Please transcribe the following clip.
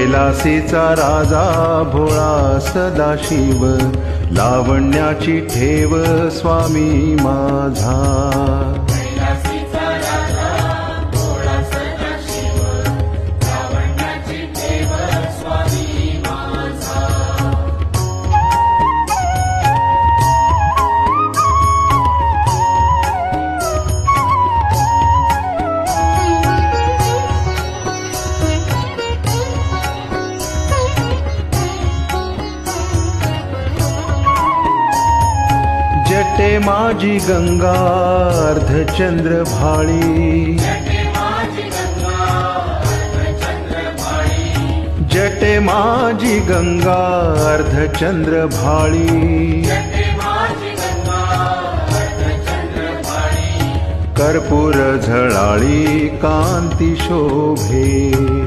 कैलासीचा राजा भोळा सदाशिव लावण्याची ठेव स्वामी माझा. जटे माझी गंगा अर्धचंद्र भाळी जटे माझी गंगा अर्धचंद्र भाळी माझी गंगा अर्धचंद्र भाळी. जटे माझी गंगा अर्धचंद्र भाळी. कर्पूर झळाळी कांती शोभे.